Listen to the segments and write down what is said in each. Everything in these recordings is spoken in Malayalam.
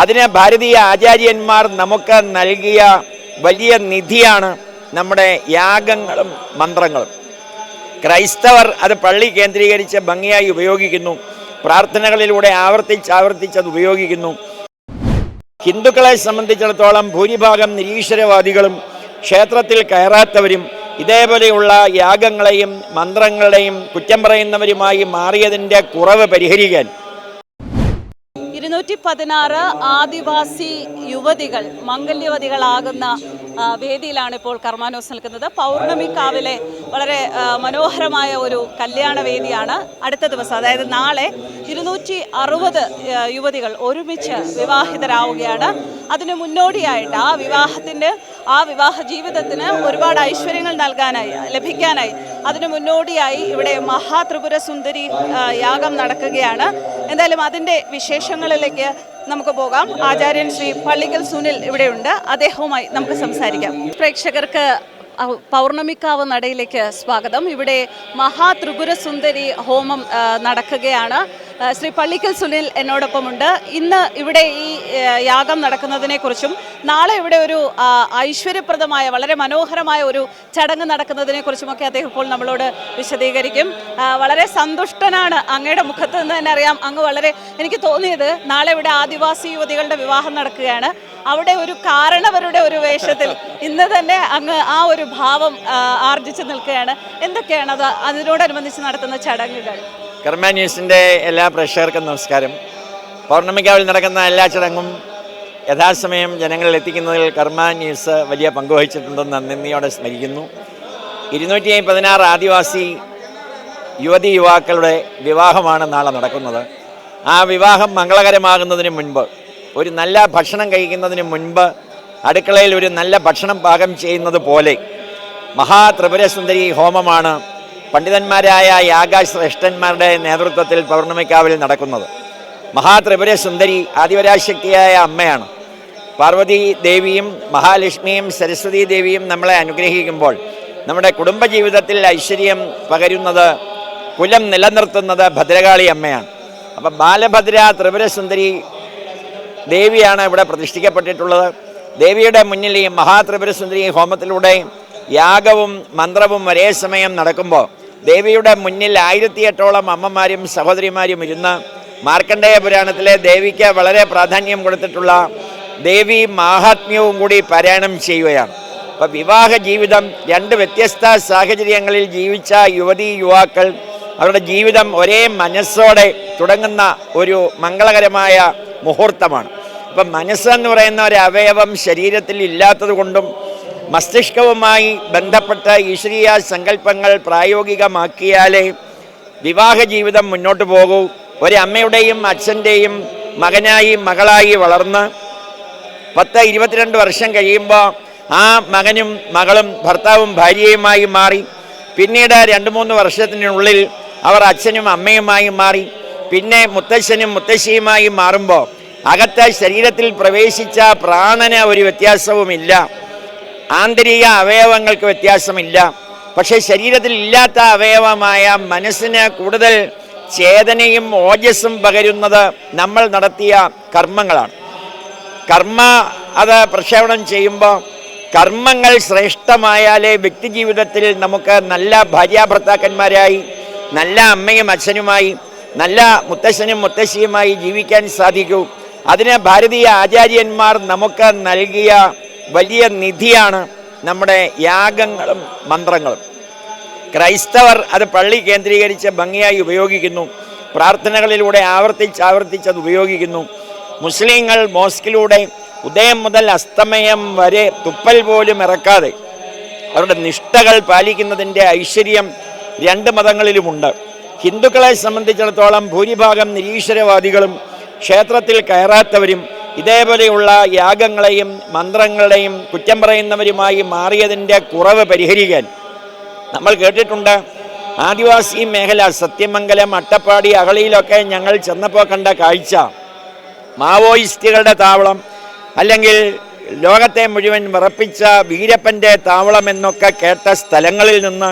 അതിന് ഭാരതീയ ആചാര്യന്മാർ നമുക്ക് നൽകിയ വലിയ നിധിയാണ് നമ്മുടെ യാഗങ്ങളും മന്ത്രങ്ങളും. ക്രൈസ്തവർ അത് പള്ളി കേന്ദ്രീകരിച്ച് ഭംഗിയായി ഉപയോഗിക്കുന്നു. പ്രാർത്ഥനകളിലൂടെ ആവർത്തിച്ച് ആവർത്തിച്ച് അത് ഉപയോഗിക്കുന്നു. ഹിന്ദുക്കളെ സംബന്ധിച്ചിടത്തോളം ഭൂരിഭാഗം നിരീശ്വരവാദികളും ക്ഷേത്രത്തിൽ കയറാത്തവരും ഇതേപോലെയുള്ള യാഗങ്ങളെയും മന്ത്രങ്ങളെയും കുറ്റം പറയുന്നവരുമായി മാറിയതിന്റെ കുറവ് പരിഹരിക്കാൻ ഇരുന്നൂറ്റി പതിനാറ് ആദിവാസി യുവതികൾ മംഗല്യവതികളാകുന്ന വേദിയിലാണ് ഇപ്പോൾ കർമാനോസ് നിൽക്കുന്നത്. പൗർണമിക്കാവിലെ വളരെ മനോഹരമായ ഒരു കല്യാണ വേദിയാണ് അടുത്ത ദിവസം. അതായത് നാളെ ഇരുന്നൂറ്റി അറുപത് യുവതികൾ ഒരുമിച്ച് വിവാഹിതരാവുകയാണ്. അതിന് മുന്നോടിയായിട്ട് ആ വിവാഹത്തിന്റെ ആ വിവാഹ ജീവിതത്തിന് ഒരുപാട് ഐശ്വര്യങ്ങൾ നൽകാനായി ലഭിക്കാനായി അതിന് മുന്നോടിയായി ഇവിടെ മഹാത്രിപുര സുന്ദരി യാഗം നടക്കുകയാണ്. എന്തായാലും അതിന്റെ വിശേഷങ്ങളിലേക്ക് നമുക്ക് പോകാം. ആചാര്യൻ ശ്രീ പള്ളിക്കൽ സുനിൽ ഇവിടെയുണ്ട്. അദ്ദേഹവുമായി നമുക്ക് സംസാരിക്കാം. പ്രേക്ഷകർക്ക് പൗർണമിക്കാവ് നടയിലേക്ക് സ്വാഗതം. ഇവിടെ മഹാത്രിപുര സുന്ദരി ഹോമം നടക്കുകയാണ്. ശ്രീ പള്ളിക്കൽ സുനിൽ എന്നോടൊപ്പമുണ്ട്. ഇന്ന് ഇവിടെ ഈ യാഗം നടക്കുന്നതിനെ കുറിച്ചും നാളെ ഇവിടെ ഒരു ഐശ്വര്യപ്രദമായ വളരെ മനോഹരമായ ഒരു ചടങ്ങ് നടക്കുന്നതിനെ കുറിച്ചുമൊക്കെ അദ്ദേഹം ഇപ്പോൾ നമ്മളോട് വിശദീകരിക്കും. വളരെ സന്തുഷ്ടനാണ് അങ്ങയുടെ മുഖത്ത് നിന്ന് തന്നെ അറിയാം. അങ്ങ് വളരെ എനിക്ക് തോന്നിയത് നാളെ ഇവിടെ ആദിവാസി യുവതികളുടെ വിവാഹം നടക്കുകയാണ്. അവിടെ ഒരു കാരണവരുടെ ഒരു വേഷത്തിൽ ഇന്ന് തന്നെ അങ്ങ് ആ ഒരു ഭാവം ആർജിച്ചു നിൽക്കുകയാണ്. എന്തൊക്കെയാണ് അത്? അതിനോടനുബന്ധിച്ച് നടത്തുന്ന ചടങ്ങുകൾ? കർമ്മ ന്യൂസിന്റെ എല്ലാ പ്രേക്ഷകർക്കും നമസ്കാരം. പൗർണമിക്കാവിൽ നടക്കുന്ന എല്ലാ ചടങ്ങും യഥാസമയം ജനങ്ങളിൽ എത്തിക്കുന്നതിൽ കർമ്മ ന്യൂസ് വലിയ പങ്കുവഹിച്ചിട്ടുണ്ടെന്ന് നന്ദിയോടെ സ്മരിക്കുന്നു. ഇരുന്നൂറ്റി പതിനാറ് ആദിവാസി യുവതി യുവാക്കളുടെ വിവാഹമാണ് നാളെ നടക്കുന്നത്. ആ വിവാഹം മംഗളകരമാകുന്നതിന് മുൻപ് ഒരു നല്ല ഭക്ഷണം കഴിക്കുന്നതിന് മുൻപ് അടുക്കളയിൽ ഒരു നല്ല ഭക്ഷണം പാകം ചെയ്യുന്നത് പോലെ മഹാത്രിപുരസുന്ദരി ഹോമമാണ് പണ്ഡിതന്മാരായ യാഗാശ്രേഷ്ഠന്മാരുടെ നേതൃത്വത്തിൽ പൗർണമിക്കാവിൽ നടക്കുന്നത്. മഹാത്രിപുര സുന്ദരി ആദിവരാശക്തിയായ അമ്മയാണ്. പാർവതി ദേവിയും മഹാലക്ഷ്മിയും സരസ്വതി ദേവിയും നമ്മളെ അനുഗ്രഹിക്കുമ്പോൾ നമ്മുടെ കുടുംബജീവിതത്തിൽ ഐശ്വര്യം പകരുന്നത് കുലം നിലനിർത്തുന്നത് ഭദ്രകാളി അമ്മയാണ്. അപ്പം ബാലഭദ്ര ത്രിപുരസുന്ദരി ദേവിയാണ് ഇവിടെ പ്രതിഷ്ഠിക്കപ്പെട്ടിട്ടുള്ളത്. ദേവിയുടെ മുന്നിൽ ഈ മഹാത്രിപുരസുന്ദരി ഹോമത്തിലൂടെ യാഗവും മന്ത്രവും ഒരേ സമയം നടക്കുമ്പോൾ ദേവിയുടെ മുന്നിൽ ആയിരത്തിയെട്ടോളം അമ്മമാരും സഹോദരിമാരും ഇരുന്ന് മാർക്കണ്ഡേയ പുരാണത്തിലെ ദേവിക്ക് വളരെ പ്രാധാന്യം കൊടുത്തിട്ടുള്ള ദേവി മാഹാത്മ്യവും കൂടി പാരായണം ചെയ്യുകയാണ്. അപ്പോൾ വിവാഹ ജീവിതം രണ്ട് വ്യത്യസ്ത സാഹചര്യങ്ങളിൽ ജീവിച്ച യുവതി യുവാക്കൾ അവരുടെ ജീവിതം ഒരേ മനസ്സോടെ തുടങ്ങുന്ന ഒരു മംഗളകരമായ മുഹൂർത്തമാണ്. അപ്പം മനസ്സെന്ന് പറയുന്ന ഒരു അവയവം ശരീരത്തിൽ ഇല്ലാത്തത് കൊണ്ടും മസ്തിഷ്കവുമായി ബന്ധപ്പെട്ട ഈശ്വരീയ സങ്കല്പങ്ങൾ പ്രായോഗികമാക്കിയാലേ വിവാഹ ജീവിതം മുന്നോട്ട് പോകൂ. ഒരമ്മയുടെയും അച്ഛന്റെയും മകനായി മകളായി വളർന്ന് പത്ത് ഇരുപത്തിരണ്ട് വർഷം കഴിയുമ്പോൾ ആ മകനും മകളും ഭർത്താവും ഭാര്യയുമായി മാറി. പിന്നീട് രണ്ട് മൂന്ന് വർഷത്തിനുള്ളിൽ അവർ അച്ഛനും അമ്മയുമായി മാറി. പിന്നെ മുത്തശ്ശനും മുത്തശ്ശിയുമായി മാറുമ്പോൾ അകത്തെ ശരീരത്തിൽ പ്രവേശിച്ച പ്രാണന് ഒരു വ്യത്യാസവുമില്ല. ആന്തരിക അവയവങ്ങൾക്ക് വ്യത്യാസമില്ല. പക്ഷേ ശരീരത്തിൽ ഇല്ലാത്ത അവയവമായ മനസ്സിന് കൂടുതൽ ചേതനയും ഓജസ്സും പകരുന്നത് നമ്മൾ നടത്തിയ കർമ്മങ്ങളാണ്. കർമ്മ അത് പ്രക്ഷേപണം ചെയ്യുമ്പോൾ കർമ്മങ്ങൾ ശ്രേഷ്ഠമായാലേ വ്യക്തിജീവിതത്തിൽ നമുക്ക് നല്ല ഭാര്യാഭർത്താക്കന്മാരായി നല്ല അമ്മയും അച്ഛനുമായി നല്ല മുത്തശ്ശനും മുത്തശ്ശിയുമായി ജീവിക്കാൻ സാധിക്കൂ. അതിന് ഭാരതീയ ആചാര്യന്മാർ നമുക്ക് നൽകിയ വലിയ നിധിയാണ് നമ്മുടെ യാഗങ്ങളും മന്ത്രങ്ങളും. ക്രൈസ്തവർ അത് പള്ളി കേന്ദ്രീകരിച്ച് ഭംഗിയായി ഉപയോഗിക്കുന്നു. പ്രാർത്ഥനകളിലൂടെ ആവർത്തിച്ച് ആവർത്തിച്ച് അത് ഉപയോഗിക്കുന്നു. മുസ്ലിങ്ങൾ മോസ്കിലൂടെ ഉദയം മുതൽ അസ്തമയം വരെ തുപ്പൽ പോലും ഇറക്കാതെ അവരുടെ നിഷ്ഠകൾ പാലിക്കുന്നതിന്റെ ഐശ്വര്യം രണ്ട് മതങ്ങളിലുമുണ്ട്. ഹിന്ദുക്കളെ സംബന്ധിച്ചിടത്തോളം ഭൂരിഭാഗം നിരീശ്വരവാദികളും ക്ഷേത്രത്തിൽ കയറാത്തവരും ഇതേപോലെയുള്ള യാഗങ്ങളെയും മന്ത്രങ്ങളെയും കുറ്റം പറയുന്നവരുമായി മാറിയതിന്റെ കുറവ് പരിഹരിക്കാൻ നമ്മൾ കേട്ടിട്ടുണ്ട്. ആദിവാസി മേഖല സത്യമംഗലം അട്ടപ്പാടി അകളിയിലൊക്കെ ഞങ്ങൾ ചെന്നപ്പോൾ കണ്ട കാഴ്ച. മാവോയിസ്റ്റുകളുടെ താവളം അല്ലെങ്കിൽ ലോകത്തെ മുഴുവൻ വിറപ്പിച്ച വീരപ്പന്റെ താവളം എന്നൊക്കെ കേട്ട സ്ഥലങ്ങളിൽ നിന്ന്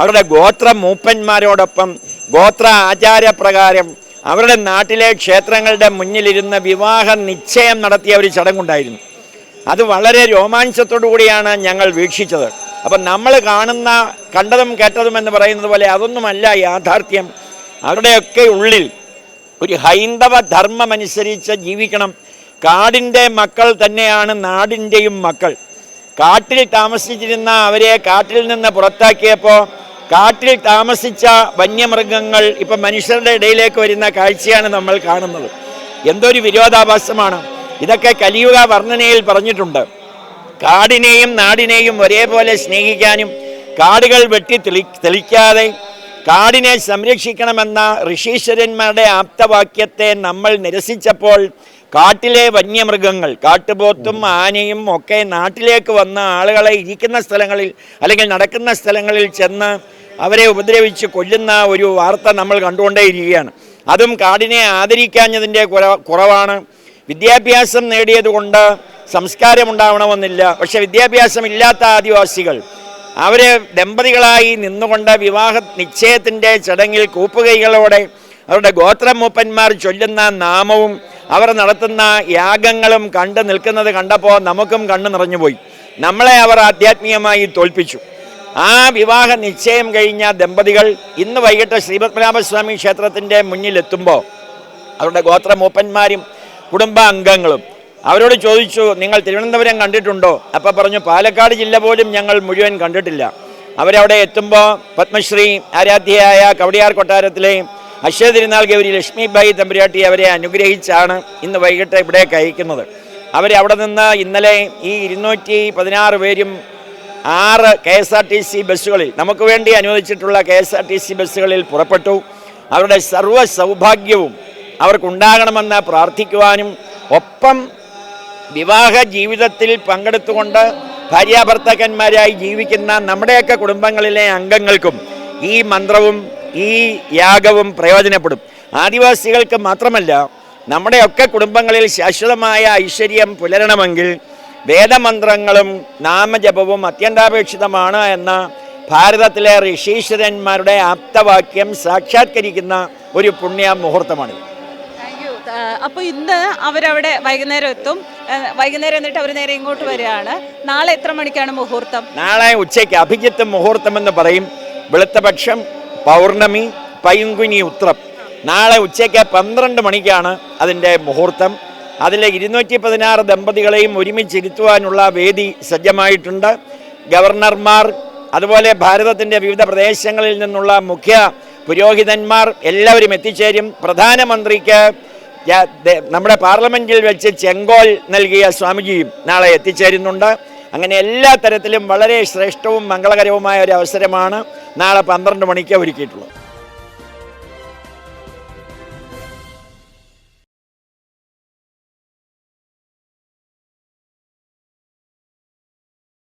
അവരുടെ ഗോത്ര മൂപ്പന്മാരോടൊപ്പം ഗോത്ര ആചാരപ്രകാരം അവരുടെ നാട്ടിലെ ക്ഷേത്രങ്ങളുടെ മുന്നിലിരുന്ന് വിവാഹ നിശ്ചയം നടത്തിയ ഒരു ചടങ്ങുണ്ടായിരുന്നു. അത് വളരെ രോമാഞ്ചത്തോടു കൂടിയാണ് ഞങ്ങൾ വീക്ഷിച്ചത്. അപ്പം നമ്മൾ കാണുന്ന കണ്ടതും കേട്ടതും എന്ന് പറയുന്നത് പോലെ അതൊന്നുമല്ല യാഥാർത്ഥ്യം. അവരുടെയൊക്കെ ഉള്ളിൽ ഒരു ഹൈന്ദവ ധർമ്മമനുസരിച്ച് ജീവിക്കണം. കാടിന്റെ മക്കൾ തന്നെയാണ് നാടിന്റെയും മക്കൾ. കാട്ടിൽ താമസിച്ചിരുന്ന അവരെ കാട്ടിൽ നിന്ന് പുറത്താക്കിയപ്പോൾ കാട്ടിൽ താമസിച്ച വന്യമൃഗങ്ങൾ ഇപ്പം മനുഷ്യരുടെ ഇടയിലേക്ക് വരുന്ന കാഴ്ചയാണ് നമ്മൾ കാണുന്നത്. എന്തൊരു വിരോധാഭാസമാണ്. ഇതൊക്കെ കലിയുഗ വർണനയിൽ പറഞ്ഞിട്ടുണ്ട്. കാടിനെയും നാടിനെയും ഒരേപോലെ സ്നേഹിക്കാനും കാടുകൾ വെട്ടി തെളി തെളിക്കാതെ കാടിനെ സംരക്ഷിക്കണമെന്ന ഋഷീശ്വരന്മാരുടെ ആപ്തവാക്യത്തെ നമ്മൾ നിരസിച്ചപ്പോൾ കാട്ടിലെ വന്യമൃഗങ്ങൾ കാട്ടുപോത്തും ആനയും ഒക്കെ നാട്ടിലേക്ക് വന്ന ആളുകളെ ഇരിക്കുന്ന സ്ഥലങ്ങളിൽ അല്ലെങ്കിൽ നടക്കുന്ന സ്ഥലങ്ങളിൽ ചെന്ന് അവരെ ഉപദ്രവിച്ച് കൊല്ലുന്ന ഒരു വാർത്ത നമ്മൾ കണ്ടുകൊണ്ടേയിരിക്കുകയാണ്. അതും കാടിനെ ആദരിക്കാഞ്ഞതിന്റെ കുറവാണ്. വിദ്യാഭ്യാസം നേടിയതുകൊണ്ട് സംസ്കാരമുണ്ടാവണമെന്നില്ല. പക്ഷേ വിദ്യാഭ്യാസം ഇല്ലാത്ത ആദിവാസികൾ അവരെ ദമ്പതികളായി നിന്നുകൊണ്ട് വിവാഹ നിശ്ചയത്തിന്റെ ചടങ്ങിൽ കൂപ്പുകൈകളോടെ അവരുടെ ഗോത്രമൂപ്പന്മാർ ചൊല്ലുന്ന നാമവും അവർ നടത്തുന്ന യാഗങ്ങളും കണ്ടു നിൽക്കുന്നത് കണ്ടപ്പോൾ നമുക്കും കണ്ണു നിറഞ്ഞുപോയി. നമ്മളെ അവർ ആധ്യാത്മികമായി തോൽപ്പിച്ചു. ആ വിവാഹ നിശ്ചയം കഴിഞ്ഞ ദമ്പതികൾ ഇന്ന് വൈകിട്ട് ശ്രീപത്മനാഭസ്വാമി ക്ഷേത്രത്തിന്റെ മുന്നിലെത്തുമ്പോൾ അവരുടെ ഗോത്രമൂപ്പന്മാരും കുടുംബാംഗങ്ങളും അവരോട് ചോദിച്ചു നിങ്ങൾ തിരുവനന്തപുരം കണ്ടിട്ടുണ്ടോ? അപ്പോൾ പറഞ്ഞു പാലക്കാട് ജില്ല പോലും ഞങ്ങൾ മുഴുവൻ കണ്ടിട്ടില്ല. അവരവിടെ എത്തുമ്പോൾ പത്മശ്രീ ആരാധ്യയായ കവടിയാർ കൊട്ടാരത്തിലെ അശ്വ തിരുനാൾ ഗൗരി ലക്ഷ്മിബായി തമ്പുരാട്ടി അവരെ അനുഗ്രഹിച്ചാണ് ഇന്ന് വൈകിട്ട് ഇവിടേക്ക് അയക്കുന്നത് അവരവിടെ നിന്ന് ഇന്നലെ ഈ ഇരുന്നൂറ്റി പതിനാറ് പേരും ആറ് K S R T C ബസ്സുകളിൽ നമുക്ക് വേണ്ടി അനുവദിച്ചിട്ടുള്ള K S R T C ബസ്സുകളിൽ പുറപ്പെട്ടു. അവരുടെ സർവ സൗഭാഗ്യവും അവർക്കുണ്ടാകണമെന്ന് പ്രാർത്ഥിക്കുവാനും ഒപ്പം വിവാഹ ജീവിതത്തിൽ പങ്കെടുത്തുകൊണ്ട് ഭാര്യാഭർത്താക്കന്മാരായി ജീവിക്കുന്ന നമ്മുടെയൊക്കെ കുടുംബങ്ങളിലെ അംഗങ്ങൾക്കും ഈ മന്ത്രവും ഈ യാഗവും പ്രയോജനപ്പെടും. ആദിവാസികൾക്ക് മാത്രമല്ല നമ്മുടെയൊക്കെ കുടുംബങ്ങളിൽ ശാശ്വതമായ ഐശ്വര്യം പുലരണമെങ്കിൽ വേദമന്ത്രങ്ങളും നാമജപവും അത്യന്താപേക്ഷിതമാണ് എന്ന ഭാരതത്തിലെ ഋഷീശ്വരന്മാരുടെ ആപ്തവാക്യം സാക്ഷാത്കരിക്കുന്ന ഒരു പുണ്യ മുഹൂർത്തമാണ് അപ്പൊ അപ്പോൾ ഇന്ന് അവരവിടെ വൈകുന്നേരം എത്തും. വൈകുന്നേരം എന്നിട്ട് അവർ നേരെ ഇങ്ങോട്ട് വരികയാണ്. നാളെ എത്ര മണിക്കാണ് മുഹൂർത്തം? നാളെ ഉച്ചയ്ക്ക് അഭിജിത്ത് മുഹൂർത്തം എന്ന് പറയും വെളുത്തപക്ഷം പൗർണമി പൈങ്കുനി ഉത്രം. നാളെ ഉച്ചയ്ക്ക് പന്ത്രണ്ട് മണിക്കാണ് അതിന്റെ മുഹൂർത്തം. അതിലെ ഇരുന്നൂറ്റി പതിനാറ് ദമ്പതികളെയും ഒരുമിച്ചിരുത്തുവാനുള്ള വേദി സജ്ജമായിട്ടുണ്ട്. ഗവർണർമാർ അതുപോലെ ഭാരതത്തിന്റെ വിവിധ പ്രദേശങ്ങളിൽ നിന്നുള്ള മുഖ്യ പുരോഹിതന്മാർ എല്ലാവരും എത്തിച്ചേരും. പ്രധാനമന്ത്രിക്ക് നമ്മുടെ പാർലമെന്റിൽ വെച്ച് ചെങ്കോൽ നൽകിയ സ്വാമിജിയും നാളെ എത്തിച്ചേരുന്നുണ്ട്. അങ്ങനെ എല്ലാ തരത്തിലും വളരെ ശ്രേഷ്ഠവും മംഗളകരവുമായ ഒരു അവസരമാണ് നാളെ പന്ത്രണ്ട് മണിക്ക് ഒരുക്കിയിട്ടുള്ളത്.